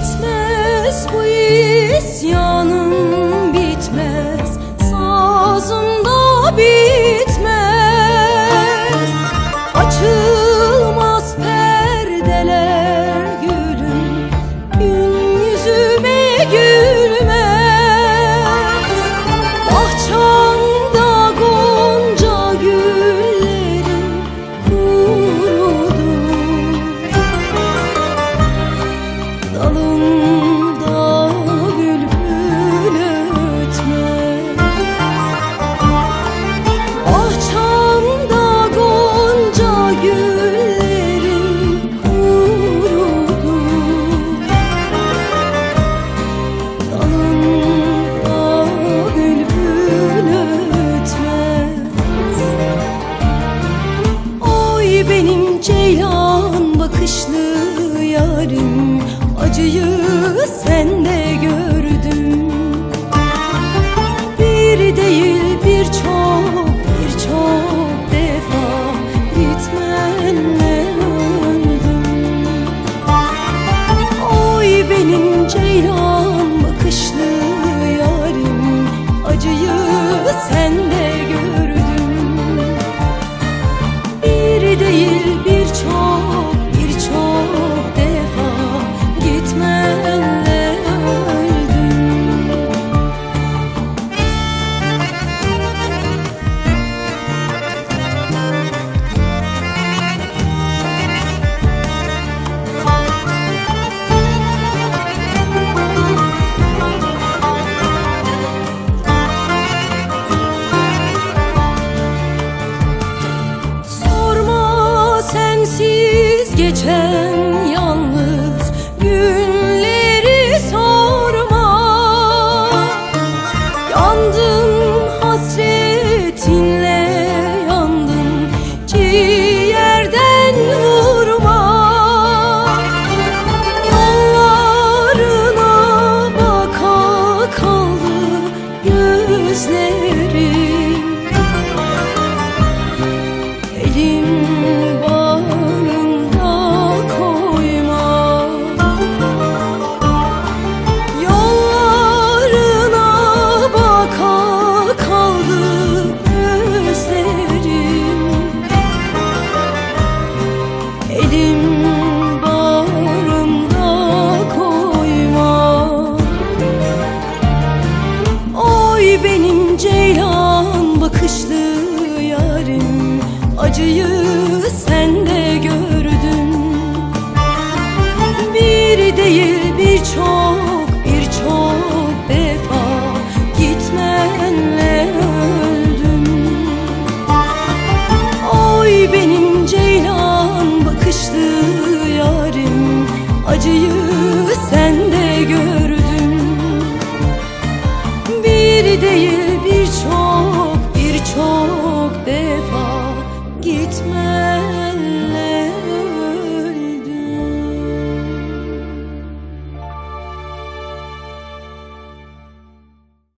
bitmez bu isyanım bitmez. Sazımda bir ceylan bakışlı yarim Acıyı geçen yalnız günleri sorma. Yandım hasretinle yandım ciğerden vurma. Yollarına baka kaldı gözlerim benim ceylan bakışlı yarim. Acıyı sende gördüm Bir değil birçok birçok defa Gitmenle öldüm. Oy benim ceylan bakışlı yarim. Acıyı bir değil birçok